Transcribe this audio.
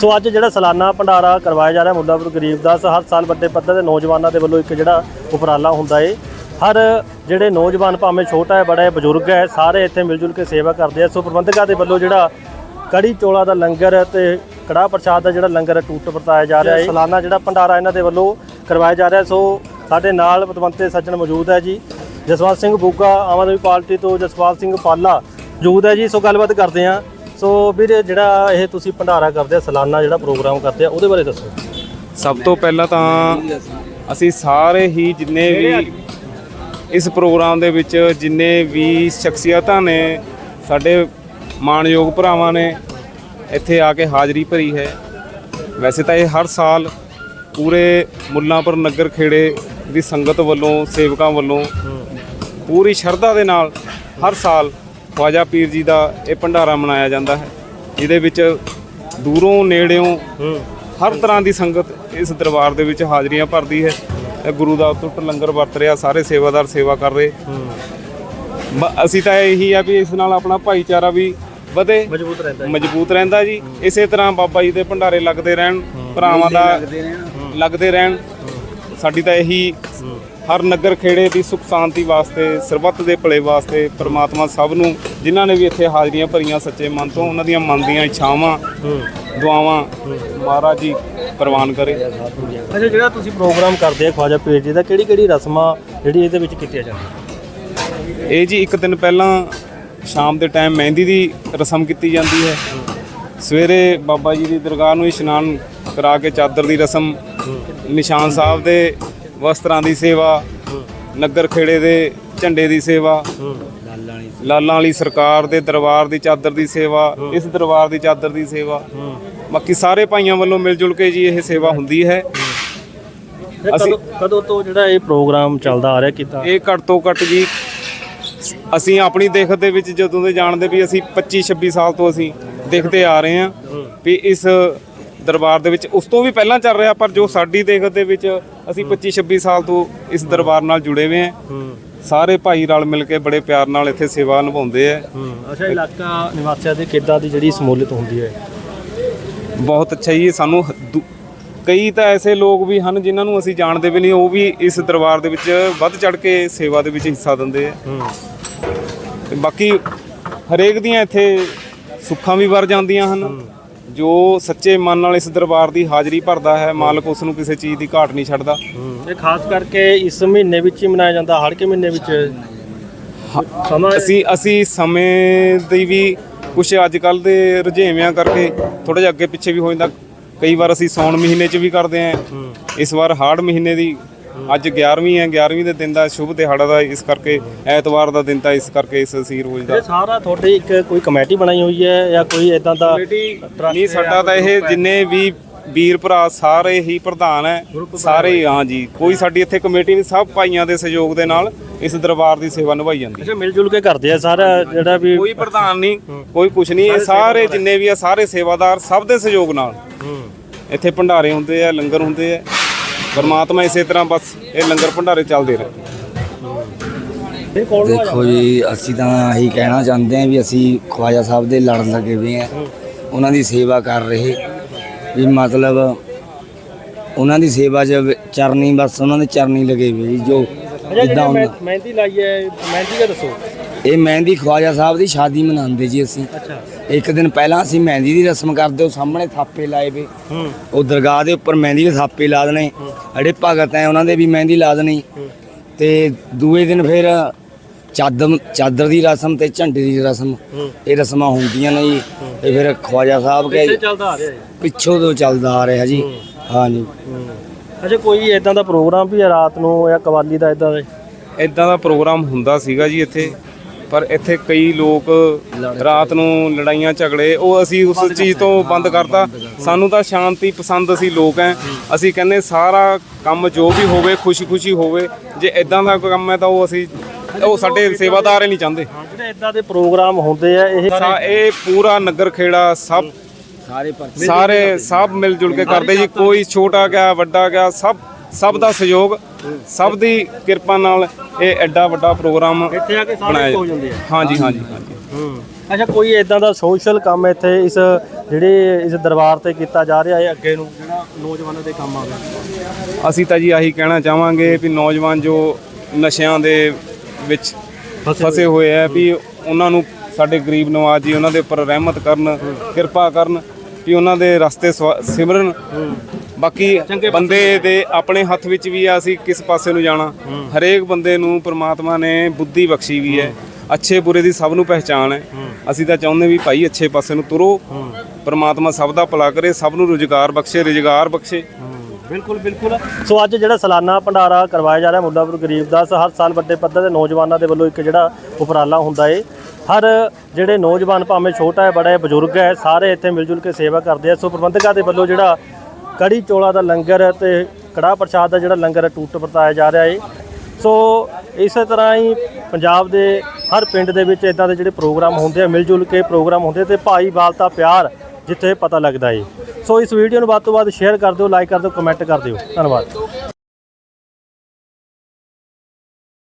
ਸੋ ਅੱਜ ਜਿਹੜਾ ਸਾਲਾਨਾ ਭੰਡਾਰਾ ਕਰਵਾਇਆ ਜਾ ਰਿਹਾ ਮੁੱਲਾਪੁਰ ਗਰੀਬਦਾਸ ਹਰ ਸਾਲ ਵੱਡੇ ਪੱਧਰ ਤੇ ਨੌਜਵਾਨਾਂ ਦੇ ਵੱਲੋਂ ਇੱਕ ਜਿਹੜਾ ਉਪਰਾਲਾ ਹੁੰਦਾ ਏ। ਹਰ ਜਿਹੜੇ ਨੌਜਵਾਨ ਭਾਵੇਂ ਛੋਟਾ ਹੈ ਬੜਾ ਹੈ ਬਜ਼ੁਰਗ ਹੈ ਸਾਰੇ ਇੱਥੇ ਮਿਲ ਜੁਲ ਕੇ ਸੇਵਾ ਕਰਦੇ ਆ। ਸੋ ਪ੍ਰਬੰਧਕਾਂ ਦੇ ਵੱਲੋਂ ਜਿਹੜਾ ਕੜੀ ਚੋਲਾ ਦਾ ਲੰਗਰ ਤੇ ਕੜਾਹ ਪ੍ਰਸ਼ਾਦ ਦਾ ਜਿਹੜਾ ਲੰਗਰ ਟੂਟ ਵਰਤਾਇਆ ਜਾ ਰਿਹਾ ਹੈ ਸਾਲਾਨਾ ਜਿਹੜਾ ਭੰਡਾਰਾ ਇਹਨਾਂ ਦੇ ਵੱਲੋਂ ਕਰਵਾਇਆ ਜਾ ਰਿਹਾ ਸੋ ਸਾਡੇ ਨਾਲ ਪਤਵੰਤੇ ਸੱਜਣ ਮੌਜੂਦ ਹੈ ਜੀ। ਜਸਵੰਤ ਸਿੰਘ ਬੁੱਗਾ ਆਮ ਆਦਮੀ ਪਾਰਟੀ ਤੋਂ ਜਸਪਾਲ ਸਿੰਘ ਪਾਲਾ ਮੌਜੂਦ ਹੈ ਜੀ। ਸੋ ਗੱਲਬਾਤ ਕਰਦੇ ਆ ਸੋ ਵੀਰ ਜਿਹੜਾ ਇਹ ਤੁਸੀਂ ਭੰਡਾਰਾ ਕਰਦੇ ਆ, ਸਾਲਾਨਾ ਜਿਹੜਾ ਪ੍ਰੋਗਰਾਮ ਕਰਦੇ ਆ, ਉਹਦੇ ਬਾਰੇ ਦੱਸੋ। ਸਭ ਤੋਂ ਪਹਿਲਾਂ ਤਾਂ ਅਸੀਂ ਸਾਰੇ ਹੀ ਜਿੰਨੇ ਵੀ ਇਸ ਪ੍ਰੋਗਰਾਮ ਦੇ ਵਿੱਚ ਜਿੰਨੇ ਵੀ ਸ਼ਖਸੀਅਤਾਂ ਨੇ, ਸਾਡੇ ਮਾਣਯੋਗ ਭਰਾਵਾਂ ਨੇ, ਇੱਥੇ ਆ ਕੇ ਹਾਜ਼ਰੀ ਭਰੀ ਹੈ। ਵੈਸੇ ਤਾਂ ਇਹ ਹਰ ਸਾਲ ਪੂਰੇ ਮੁੱਲਾਂਪੁਰ ਨਗਰ ਖੇੜੇ ਦੀ ਸੰਗਤ ਵੱਲੋਂ, ਸੇਵਕਾਂ ਵੱਲੋਂ ਪੂਰੀ ਸ਼ਰਧਾ ਦੇ ਨਾਲ ਹਰ ਸਾਲ ਖਵਾਜਾ ਪੀਰ ਜੀ ਦਾ ਇਹ ਭੰਡਾਰਾ ਮਨਾਇਆ ਜਾਂਦਾ ਹੈ। ਜਿਹਦੇ ਵਿੱਚ ਦੂਰੋਂ ਨੇੜਿਓਂ ਹਰ ਤਰ੍ਹਾਂ ਦੀ ਸੰਗਤ ਇਸ ਦਰਬਾਰ ਦੇ ਵਿੱਚ ਹਾਜ਼ਰੀਆਂ ਭਰਦੀ ਹੈ। ਇਹ ਗੁਰੂ ਦਾ ਟੁੱਟ ਲੰਗਰ ਵਰਤ ਰਿਹਾ ਸਾਰੇ ਸੇਵਾਦਾਰ ਸੇਵਾ ਕਰ ਰਹੇ। ਅਸੀਂ ਤਾਂ ਇਹੀ ਆ ਵੀ ਇਸ ਨਾਲ ਆਪਣਾ ਭਾਈਚਾਰਾ ਵੀ ਵਧੇ। ਮਜ਼ਬੂਤ ਰਹਿੰਦਾ ਮਜ਼ਬੂਤ ਰਹਿੰਦਾ ਜੀ। ਇਸੇ ਤਰ੍ਹਾਂ ਬਾਬਾ ਜੀ ਦੇ ਭੰਡਾਰੇ ਲੱਗਦੇ ਰਹਿਣ ਭਰਾਵਾਂ ਦਾ ਲੱਗਦੇ ਰਹਿਣ। ਸਾਡੀ ਤਾਂ ਇਹੀ ਹਰ ਨਗਰ ਖੇੜੇ ਦੀ ਸੁਖ ਸ਼ਾਂਤੀ ਵਾਸਤੇ ਸਰਬੱਤ ਦੇ ਭਲੇ ਵਾਸਤੇ ਪ੍ਰਮਾਤਮਾ ਸਭ ਨੂੰ ਜਿਨ੍ਹਾਂ ਨੇ ਵੀ ਇੱਥੇ ਹਾਜ਼ਰੀਆਂ ਭਰੀਆਂ ਸੱਚੇ ਮਨ ਤੋਂ ਉਹਨਾਂ ਦੀਆਂ ਮਨ ਦੀਆਂ ਇੱਛਾਵਾਂ ਦੁਆਵਾਂ ਮਹਾਰਾਜ ਜੀ ਪ੍ਰਵਾਨ ਕਰੇ। ਅੱਛਾ ਜਿਹੜਾ ਤੁਸੀਂ ਪ੍ਰੋਗਰਾਮ ਕਰਦੇ ਆ ਖਵਾਜਾ ਪੀਰ ਜੀ ਦਾ ਕਿਹੜੀ ਕਿਹੜੀ ਰਸਮਾਂ ਜਿਹੜੀ ਇਹਦੇ ਵਿੱਚ ਕੀਤੀਆਂ ਜਾਂਦੀਆਂ? ਇਹ ਜੀ ਇੱਕ ਦਿਨ ਪਹਿਲਾਂ ਸ਼ਾਮ ਦੇ ਟਾਈਮ ਮਹਿੰਦੀ ਦੀ ਰਸਮ ਕੀਤੀ ਜਾਂਦੀ ਹੈ। ਸਵੇਰੇ ਬਾਬਾ ਜੀ ਦੀ ਦਰਗਾਹ ਨੂੰ ਇਸ਼ਨਾਨ ਕਰਾ ਕੇ ਚਾਦਰ ਦੀ ਰਸਮ ਨਿਸ਼ਾਨ ਸਾਹਿਬ ਦੇ ਵਸਤਰਾਂ ਦੀ ਸੇਵਾ ਨਗਰ ਖੇੜੇ ਦੇ ਝੰਡੇ ਦੀ ਸੇਵਾ ਲਾਲਾਂ ਵਾਲੀ ਸਰਕਾਰ ਦੇ ਦਰਬਾਰ ਦੀ ਚਾਦਰ ਦੀ ਸੇਵਾ ਇਸ ਦਰਬਾਰ ਦੀ ਚਾਦਰ ਦੀ ਸੇਵਾ। ਬਾਕੀ ਸਾਰੇ ਭਾਈਆਂ ਵੱਲੋਂ ਮਿਲ ਜੁਲ ਕੇ ਜੀ ਇਹ ਸੇਵਾ ਹੁੰਦੀ ਹੈ। ਕਦੋਂ ਤੋਂ ਜਿਹੜਾ ਇਹ ਪ੍ਰੋਗਰਾਮ ਚੱਲਦਾ ਆ ਰਿਹਾ ਕੀਤਾ ਇਹ ਘੱਟ ਤੋਂ ਘੱਟ ਜੀ ਅਸੀਂ ਆਪਣੀ ਦੇਖਤ ਦੇ ਵਿੱਚ ਜਦੋਂ ਦੇ ਜਾਣਦੇ ਵੀ ਅਸੀਂ 25 26 ਸਾਲ ਤੋਂ ਅਸੀਂ ਦੇਖਦੇ ਆ ਰਹੇ ਹਾਂ ਵੀ ਇਸ ਦਰਬਾਰ ਦੇ ਵਿੱਚ ਉਸ ਤੋਂ ਵੀ ਪਹਿਲਾਂ ਚੱਲ ਰਿਹਾ ਪਰ ਜੋ ਸਾਡੀ ਦੇਖਤ ਦੇ ਵਿੱਚ ਅਸੀਂ 25 26 ਸਾਲ ਤੋਂ ਇਸ ਦਰਬਾਰ ਨਾਲ ਜੁੜੇ ਹੋਏ ਹਾਂ। ਸਾਰੇ ਭਾਈ ਰਲ ਮਿਲ ਕੇ ਬੜੇ ਪਿਆਰ ਨਾਲ ਇੱਥੇ ਸੇਵਾ ਨਿਭਾਉਂਦੇ ਆ। ਅੱਛਾ ਇਲਾਕਾ ਨਿਵਾਸੀਆਂ ਦੀ ਕਿੱਦਾਂ ਦੀ ਜਿਹੜੀ ਸਮੂਲੀਅਤ ਹੁੰਦੀ ਹੈ? ਬਹੁਤ ਅੱਛਾ ਜੀ ਸਾਨੂੰ ਕਈ ਤਾਂ ਐਸੇ ਲੋਕ ਵੀ ਹਨ ਜਿਨ੍ਹਾਂ ਨੂੰ ਅਸੀਂ ਜਾਣਦੇ ਵੀ ਨਹੀਂ ਉਹ ਵੀ ਇਸ ਦਰਬਾਰ ਦੇ ਵਿੱਚ ਵੱਧ ਚੜ ਕੇ ਸੇਵਾ ਦੇ ਵਿੱਚ ਹਿੱਸਾ ਦਿੰਦੇ ਆ। ਤੇ ਬਾਕੀ ਹਰੇਕ ਦੀਆਂ ਇੱਥੇ ਸੁੱਖਾਂ ਵੀ ਵਰ ਜਾਂਦੀਆਂ ਹਨ। ਜੋ ਸੱਚੇ ਮਨ ਨਾਲ ਇਸ ਦਰਬਾਰ ਦੀ ਹਾਜ਼ਰੀ ਭਰਦਾ ਹੈ ਮਾਲਕ ਉਸ ਨੂੰ ਕਿਸੇ ਚੀਜ਼ ਦੀ ਘਾਟ ਨਹੀਂ ਛੱਡਦਾ। ਇਹ ਖਾਸ ਕਰਕੇ ਇਸ ਮਹੀਨੇ ਵਿੱਚ ਹੀ ਮਨਾਇਆ ਜਾਂਦਾ ਹੜ ਕੇ ਮਹੀਨੇ ਵਿੱਚ ਸਮਾਂ ਅਸੀਂ ਅਸੀਂ ਸਮੇਂ ਦੀ ਵੀ ਕੁਝ ਅੱਜ ਕੱਲ ਦੇ ਰੁਝੇਵਿਆਂ ਕਰਕੇ ਥੋੜਾ ਜਿਹਾ ਅੱਗੇ ਪਿੱਛੇ ਵੀ ਹੋ ਜਾਂਦਾ। ਕਈ ਵਾਰ ਅਸੀਂ ਸੌਣ ਮਹੀਨੇ 'ਚ ਵੀ ਕਰਦੇ ਆਂ ਇਸ ਵਾਰ ਹਾੜ ਮਹੀਨੇ ਦੀ ਅੱਜ 11ਵੀਂ ਹੈ 11ਵੀਂ ਦੇ ਦਿਨ ਦਾ ਸ਼ੁਭ ਦਿਹਾੜਾ ਦਾ ਇਸ ਕਰਕੇ ਐਤਵਾਰ ਦਾ ਦਿਨ ਤਾਂ ਇਸ ਕਰਕੇ ਇਸ ਅਸੀਂ ਰੋਜ਼ ਦਾ। ਇਹ ਸਾਰਾ ਤੁਹਾਡੀ ਇੱਕ ਕੋਈ ਕਮੇਟੀ ਬਣਾਈ ਹੋਈ ਹੈ ਜਾਂ ਕੋਈ ਇਦਾਂ ਦਾ ਨਹੀਂ ਸਾਡਾ ਤਾਂ ਇਹ ਜਿੰਨੇ ਵੀ ਵੀਰ ਭਰਾ ਸਾਰੇ ਹੀ ਪ੍ਰਧਾਨ ਹੈ ਸਾਰੇ ਹੀ, ਜੀ ਕੋਈ ਸਾਡੀ ਇੱਥੇ ਕਮੇਟੀ ਨਹੀਂ ਸਭ ਭਾਈਆਂ ਦੇ ਸਹਿਯੋਗ ਦੇ ਨਾਲ ਇਸ ਦਰਬਾਰ ਦੀ ਸੇਵਾ ਨਿਭਾਈ ਜਾਂਦੀ ਹੈ ਅੱਛਾ ਮਿਲ ਜੁਲ ਕੇ ਕਰਦੇ ਆ ਸਾਰਾ ਜਿਹੜਾ ਵੀ ਕੋਈ ਪ੍ਰਧਾਨ ਨਹੀਂ ਕੋਈ ਕੁਛ ਨਹੀਂ ਇਹ ਸਾਰੇ ਜਿੰਨੇ ਵੀ ਆ ਸਾਰੇ ਸੇਵਾਦਾਰ ਸਭ ਦੇ ਸਹਿਯੋਗ ਨਾਲ। ਇੱਥੇ ਭੰਡਾਰੇ ਹੁੰਦੇ ਆ ਲੰਗਰ ਹੁੰਦੇ ਆ ਪਰਮਾਤਮਾ ਇਸੇ ਤਰ੍ਹਾਂ ਬਸ ਇਹ ਲੰਗਰ ਭੰਡਾਰੇ ਚੱਲਦੇ ਰਹੇ। ਦੇਖੋ ਜੀ ਅਸੀਂ ਤਾਂ ਇਹੀ ਕਹਿਣਾ ਚਾਹੁੰਦੇ ਹਾਂ ਵੀ ਅਸੀਂ ਖਵਾਜਾ ਸਾਹਿਬ ਦੇ ਲੜ ਲੱਗੇ ਹੋਏ ਆ ਉਹਨਾਂ ਦੀ ਸੇਵਾ ਕਰ ਰਹੇ। ਵੀ ਮਤਲਬ ਉਹਨਾਂ ਦੀ ਸੇਵਾ 'ਚ ਚਰਨੀ ਬਸ ਉਹਨਾਂ ਦੇ ਚਰਨੀ ਲੱਗੇ ਹੋਏ ਜੀ ਜਿੱਦਾਂ ਮਹਿੰਦੀ ਲਾਈ ਹੈ ਮਹਿੰਦੀ ਦਾ ਦੱਸੋ। ਇਹ ਮਹਿੰਦੀ ਖਵਾਜਾ ਸਾਹਿਬ ਦੀ ਸ਼ਾਦੀ ਮਨਾਉਂਦੇ ਜੀ ਅਸੀਂ। ਅੱਛਾ। ਇੱਕ ਦਿਨ ਪਹਿਲਾਂ ਅਸੀਂ ਮਹਿੰਦੀ ਦੀ ਰਸਮ ਕਰਦੇ ਉਹ ਸਾਹਮਣੇ ਥਾਪੇ ਲਾਏ ਵੇ। ਹੂੰ। ਉਹ ਦਰਗਾਹ ਦੇ ਉੱਪਰ ਮਹਿੰਦੀ ਦੇ ਥਾਪੇ ਲਾ ਦੇਣੇ। ਜਿਹੜੇ ਭਗਤ ਐ ਉਹਨਾਂ ਦੇ ਵੀ ਮਹਿੰਦੀ ਲਾ ਦੇਣੀ। ਤੇ ਦੂਏ ਦਿਨ ਫਿਰ ਚਾਦਰ ਚਾਦਰ ਦੀ ਰਸਮ ਤੇ ਝੰਡੇ ਦੀ ਰਸਮ। ਇਹ ਰਸਮਾਂ ਹੁੰਦੀਆਂ ਨੇ ਜੀ। ਤੇ ਫਿਰ ਖਵਾਜਾ ਸਾਹਿਬ ਇਹ ਕੇ ਚੱਲਦਾ ਆ ਰਿਹਾ ਹੈ ਪਿੱਛੋਂ ਤੋਂ ਚੱਲਦਾ ਆ ਰਿਹਾ ਜੀ। ਹਾਂਜੀ ਅੱਛਾ ਕੋਈ ਇਦਾਂ ਦਾ ਪ੍ਰੋਗਰਾਮ ਵੀ ਹੈ ਰਾਤ ਨੂੰ ਜਾਂ ਕਵਾਲੀ ਦਾ ਇਦਾਂ ਦੇ? ਇਦਾਂ ਦਾ ਪ੍ਰੋਗਰਾਮ ਹੁੰਦਾ ਸੀਗਾ ਜੀ ਇੱਥੇ। ਪਰ ਇੱਥੇ ਕਈ ਲੋਕ ਰਾਤ ਨੂੰ ਲੜਾਈਆਂ ਝਗੜੇ ਉਹ ਅਸੀਂ ਉਸ ਚੀਜ਼ ਤੋਂ ਬੰਦ ਕਰਤਾ। ਸਾਨੂੰ ਤਾਂ ਸ਼ਾਂਤੀ ਪਸੰਦ ਅਸੀਂ ਲੋਕ ਐ। ਅਸੀਂ ਕਹਿੰਦੇ ਸਾਰਾ ਕੰਮ ਜੋ ਵੀ ਹੋਵੇ ਖੁਸ਼ੀ-ਖੁਸ਼ੀ ਹੋਵੇ ਜੇ ਇਦਾਂ ਦਾ ਕੋਈ ਕੰਮ ਹੈ ਤਾਂ ਉਹ ਅਸੀਂ ਉਹ ਸਾਡੇ ਸੇਵਾਦਾਰ ਹੀ ਨਹੀਂ ਚਾਹੁੰਦੇ। ਹਾਂ ਜਿਹੜੇ ਇਦਾਂ ਦੇ ਪ੍ਰੋਗਰਾਮ ਹੁੰਦੇ ਆ ਇਹ ਇਹ ਪੂਰਾ ਨਗਰ ਖੇੜਾ ਸਭ ਸਾਰੇ ਸਾਰੇ ਸਭ ਮਿਲ ਜੁਲ ਕੇ ਕਰਦੇ ਜੀ। ਕੋਈ ਛੋਟਾ ਗਿਆ ਵੱਡਾ ਗਿਆ ਸਭ ਸਭ ਦਾ ਸਹਿਯੋਗ ਸਭ ਦੀ ਕਿਰਪਾ ਨਾਲ ਇਹ ਐਡਾ ਵੱਡਾ ਪ੍ਰੋਗਰਾਮ ਇੱਥੇ ਆ ਕੇ ਸਾਰੇ ਹੋ ਜਾਂਦੇ ਆ। ਹਾਂਜੀ ਹਾਂਜੀ ਹਾਂਜੀ। ਹੂੰ। ਅੱਛਾ ਕੋਈ ਇਦਾਂ ਦਾ ਸੋਸ਼ਲ ਕੰਮ ਇੱਥੇ ਇਸ ਜਿਹੜੇ ਇਸ ਦਰਬਾਰ ਤੇ ਕੀਤਾ ਜਾ ਰਿਹਾ ਹੈ ਅੱਗੇ ਨੂੰ ਜਿਹੜਾ ਨੌਜਵਾਨਾਂ ਦੇ ਕੰਮ ਆਵੇ? ਅਸੀਂ ਤਾਂ ਜੀ ਆਹੀ ਕਹਿਣਾ ਚਾਹਾਂਗੇ ਵੀ ਨੌਜਵਾਨ ਜੋ ਨਸ਼ਿਆਂ ਦੇ ਵਿੱਚ ਫਸੇ ਹੋਏ। ਆ ਵੀ ਉਹਨਾਂ ਨੂੰ ਸਾਡੇ ਗਰੀਬ ਨਵਾਜ਼ ਜੀ ਉਹਨਾਂ ਦੇ ਉੱਪਰ ਰਹਿਮਤ ਕਰਨ ਕਿਰਪਾ ਕਰਨ ਵੀ ਉਹਨਾਂ ਦੇ ਰਸਤੇ ਸਿਮਰਨ। ਬਾਕੀ ਬੰਦੇ ਦੇ ਆਪਣੇ ਹੱਥ ਵਿੱਚ ਵੀ ਆ ਅਸੀਂ ਕਿਸ ਪਾਸੇ ਨੂੰ ਜਾਣਾ? ਹਰੇਕ ਬੰਦੇ ਨੂੰ ਪ੍ਰਮਾਤਮਾ ਨੇ ਬੁੱਧੀ ਬਖਸ਼ੀ ਵੀ ਹੈ। ਅੱਛੇ ਬੁਰੇ ਦੀ ਸਭ ਨੂੰ ਪਹਿਚਾਣ ਹੈ। ਅਸੀਂ ਤਾਂ ਚਾਹੁੰਦੇ ਵੀ ਭਾਈ ਅੱਛੇ ਪਾਸੇ ਨੂੰ ਤੁਰੋ। ਪ੍ਰਮਾਤਮਾ ਸਭ ਦਾ ਭਲਾ ਕਰੇ ਸਭ ਨੂੰ ਰੁਜ਼ਗਾਰ ਬਖਸ਼ੇ ਰੁਜ਼ਗਾਰ ਬਖਸ਼ੇ। ਬਿਲਕੁਲ ਬਿਲਕੁਲ। ਸੋ ਅੱਜ ਜਿਹੜਾ ਸਾਲਾਨਾ ਭੰਡਾਰਾ ਕਰਵਾਇਆ ਜਾ ਰਿਹਾ ਮੁੱਲਾਪੁਰ ਗਰੀਬਦਾਸ ਹਰ ਸਾਲ ਵੱਡੇ ਪੱਧਰ ਤੇ ਨੌਜਵਾਨਾਂ ਦੇ ਵੱਲੋਂ ਇੱਕ ਜਿਹੜਾ ਉਪਰਾਲਾ ਹੁੰਦਾ ਏ। ਹਰ ਜਿਹੜੇ ਨੌਜਵਾਨ ਭਾਵੇਂ ਛੋਟਾ ਹੈ ਬੜਾ ਹੈ ਬਜ਼ੁਰਗ ਹੈ ਸਾਰੇ ਇੱਥੇ ਮਿਲ ਜੁਲ ਕੇ ਸੇਵਾ ਕਰਦੇ ਆ। ਸੋ ਪ੍ਰਬੰਧਕਾਂ ਦੇ ਵੱਲੋਂ ਜਿਹੜਾ ਕੜੀ ਚੋਲਾ ਦਾ ਲੰਗਰ ਤੇ ਕੜਾਹ ਪ੍ਰਸ਼ਾਦ ਦਾ ਜਿਹੜਾ ਲੰਗਰ ਹੈ, ਟੂਟ ਵਰਤਾਇਆ ਜਾ ਰਿਹਾ ਏ ਸੋ ਇਸੇ ਤਰ੍ਹਾਂ ਹੀ ਪੰਜਾਬ ਦੇ ਹਰ ਪਿੰਡ ਦੇ ਵਿੱਚ ਇਦਾਂ ਦੇ ਜਿਹੜੇ ਪ੍ਰੋਗਰਾਮ ਹੁੰਦੇ ਆ ਮਿਲ ਜੁਲ ਕੇ ਪ੍ਰੋਗਰਾਮ ਹੁੰਦੇ ਤੇ ਭਾਈਵਾਲਤਾ ਪਿਆਰ ਜਿੱਥੇ ਪਤਾ ਲੱਗਦਾ ਏ। ਸੋ ਇਸ ਵੀਡੀਓ ਨੂੰ ਵੱਧ ਤੋਂ ਵੱਧ ਸ਼ੇਅਰ ਕਰ ਦਿਓ ਲਾਈਕ ਕਰ ਦਿਓ ਕਮੈਂਟ ਕਰ ਦਿਓ। ਧੰਨਵਾਦ।